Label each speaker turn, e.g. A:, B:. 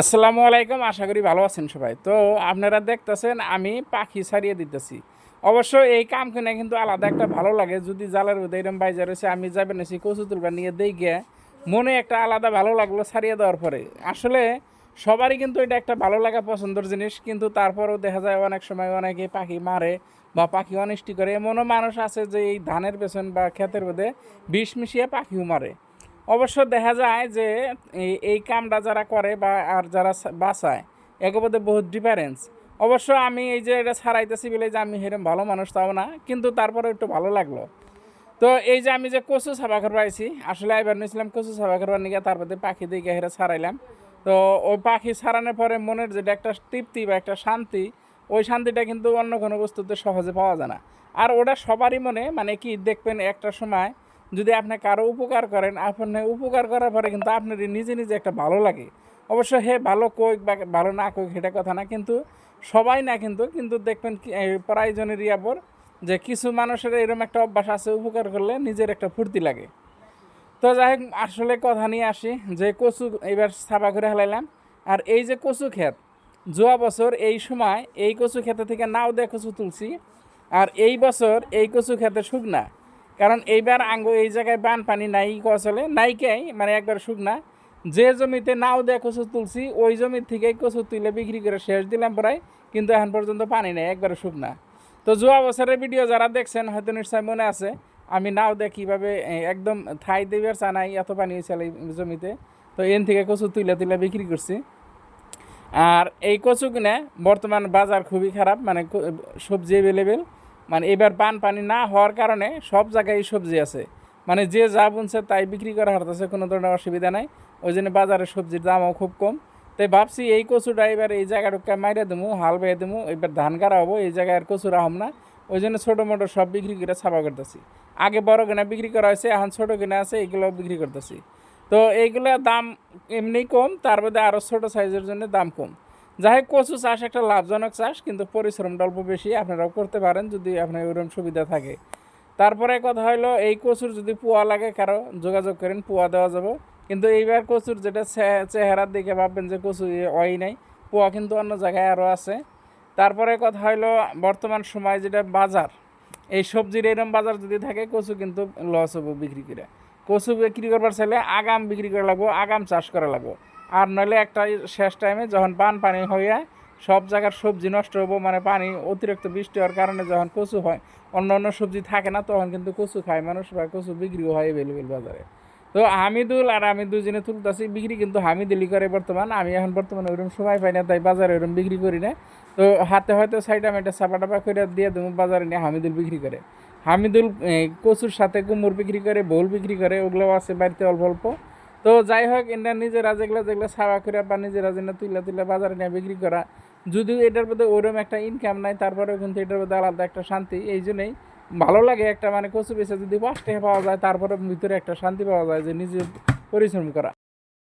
A: আসসালামু আলাইকুম, আশা করি ভালো আছেন সবাই। তো আপনারা দেখতেছেন, আমি পাখি ছাড়িয়ে দিতেছি। অবশ্য এই কাম কিনে কিন্তু আলাদা একটা ভালো লাগে, যদি জালের মধ্যে এরম বাইজা রয়েছে, আমি যাবেন এসে কচু তুলবা নিয়ে দেই গিয়ে মনে একটা আলাদা ভালো লাগল ছাড়িয়ে দেওয়ার পরে। আসলে সবারই কিন্তু এটা একটা ভালো লাগা পছন্দের জিনিস, কিন্তু তারপরেও দেখা যায় অনেক সময় অনেকে পাখি মারে বা পাখি অনিষ্টি করে। এমনও মানুষ আছে যে এই ধানের পেছন বা ক্ষেতের মধ্যে বিষ মিশিয়ে পাখিও মারে। অবশ্য দেখা যায় যে এই- কামটা যারা করে বা আর যারা বাঁচায় মধ্যে বহুত ডিফারেন্স অবশ্য আমি এই যে এটা ছাড়াইতেছি বলে যে আমি সেরকম ভালো মানুষ তাও না, কিন্তু তারপরে একটু ভালো লাগল। তো এই যে আমি যে কচু সাবা করবা আইছি আসলে এবার নিয়েছিলাম কচু সাবা করবার নিয়ে তারপরে পাখি দিকে হেরে ছাড়াইলাম। তো ওই পাখি ছাড়ানোর পরে মনের যেটা একটা তৃপ্তি বা একটা শান্তি, ওই শান্তিটা কিন্তু অন্য কোনো বস্তুতে সহজে পাওয়া যায় না। আর ওটা সবারই মনে মানে কি দেখবেন একটা সময় যদি আপনি কারও উপকার করেন, আপনি উপকার করার পরে কিন্তু আপনার নিজে নিজে একটা ভালো লাগে। অবশ্য হে ভালো কোক বা ভালো না কোক সেটা কথা না, কিন্তু সবাই না কিন্তু কিন্তু দেখবেন কি- এই প্রায় জনের ইয়াপর যে কিছু মানুষের এরকম একটা অভ্যাস আছে, উপকার করলে নিজের একটা ফুর্তি লাগে। তো যাই হোক, আসলে কথা নিয়ে আসি, যে কচু এবার সাবা করে হেলাইলাম আর এই যে কচু ক্ষেত যোয়া বছর এই সময় এই কচু ক্ষেতে থেকে নাও দিয়ে কচু তুলছি। আর এই বছর এই কচু ক্ষেতে শুকনা। কারণ এইবার আঙ্গো এই জায়গায় বান পানি নাই কচলে নাইকেই মানে একবার শুকনা যে জমিতে নাও দিয়ে কচু তুলছি, ওই জমির থেকেই কচু তুলে বিক্রি করে শেষ দিলাম প্রায়, কিন্তু এখন পর্যন্ত পানি নেই, একবারে শুকনা তো যোয়া বছরের ভিডিও যারা দেখছেন, হয়তো নিশ্চয় মনে আছে, আমি নাও দেখ কীভাবে একদম থাই দেবের চানাই এত পানি হয়েছিল জমিতে, তো এন থেকে কচু তুলে তুলে বিক্রি করছি। আর এই কচু কিনে বর্তমান বাজার খুবই খারাপ মানে সবজি অ্যাভেলেবেল মানে এবার পান পানি না হওয়ার কারণে সব জায়গায় সবজি আছে। মানে যে যা বুনছে তাই বিক্রি করা হারতেছে কোনো ধরনের অসুবিধা নাই। ওই জন্য বাজারে সবজির দামও খুব কম। তাই ভাবছি এই কচুটা এবার এই জায়গাটুকু মাইরে দেবো হাল বেয়ে দেবো এবার ধান কাটা হব, এই জায়গায় আর কচু রাখম না। ওই জন্য ছোটো মোটো সব বিক্রি করে ছাপা করতেছি। আগে বড় কিনা বিক্রি করা হয়েছে, এখন ছোটো কিনা আছে এগুলো বিক্রি করতেছি। তো এইগুলো দাম এমনি কম, তার মধ্যে আরও ছোটো সাইজের জন্য দাম কম। যাই কচু চাষ একটা লাভজনক চাষ, কিন্তু পরিশ্রমটা অল্প বেশি, আপনারাও করতে পারেন যদি আপনার ওরকম সুবিধা থাকে। তারপরে কথা হলো এই কচুর যদি পোয়া লাগে, কারও যোগাযোগ করেন, পোয়া দেওয়া যাবে। কিন্তু এইবার কচুর যেটা চে- চেহারার দিকে ভাববেন যে কচু ওই নাই, পোয়া কিন্তু অন্য জায়গায় আরও আছে। তারপরে কথা হলো বর্তমান সময় যেটা বাজার, এই সবজির এরম বাজার যদি থাকে, কচু কিন্তু লস হব বিক্রি করে। কচু বিক্রি করবার চাইলে আগাম বিক্রি করা লাগবো, আগাম চাষ করা লাগবো। আর নইলে একটা শেষ টাইমে যখন পান পানি হইয়া সব জায়গার সবজি নষ্ট হব মানে পানি অতিরিক্ত বৃষ্টি হওয়ার কারণে যখন কচু হয়, অন্য অন্য সবজি থাকে না, তখন কিন্তু কচু খায় মানুষ বা কচু বিক্রিও হয় অ্যাভেলেবেল বাজারে। তো হামিদুল আর আমি দুজনে তুলতেছি, বিক্রি কিন্তু হামিদুলি করে বর্তমান, আমি এখন বর্তমানে ওরকম সময় পাই না, তাই বাজারে ওরকম বিক্রি করি না। তো হাতে হয়তো সাইডা মেটা চাপা টাপা করে দিয়ে দেবো, বাজারে নিয়ে হামিদুল বিক্রি করে। হামিদুল কচুর সাথে কুমড় বিক্রি করে বোল বিক্রি করে, ওগুলোও আছে বাড়িতে অল্প অল্প। তো যাই হোক এটা নিজেরা যেগুলো যেগুলো ছাওয়া করে বা নিজেরা যেন তুলে তুলে বাজারে নিয়ে বিক্রি করা, যদিও এটার মধ্যে ওরকম একটা ইনকাম নাই, তারপরেও কিন্তু এটার মধ্যে আলাদা একটা শান্তি। এই জন্যই ভালো লাগে একটা মানে কচু বেচে যদি পাঁচ টাকা পাওয়া যায় তারপরে ভিতরে একটা শান্তি পাওয়া যায় যে নিজের পরিশ্রম করা।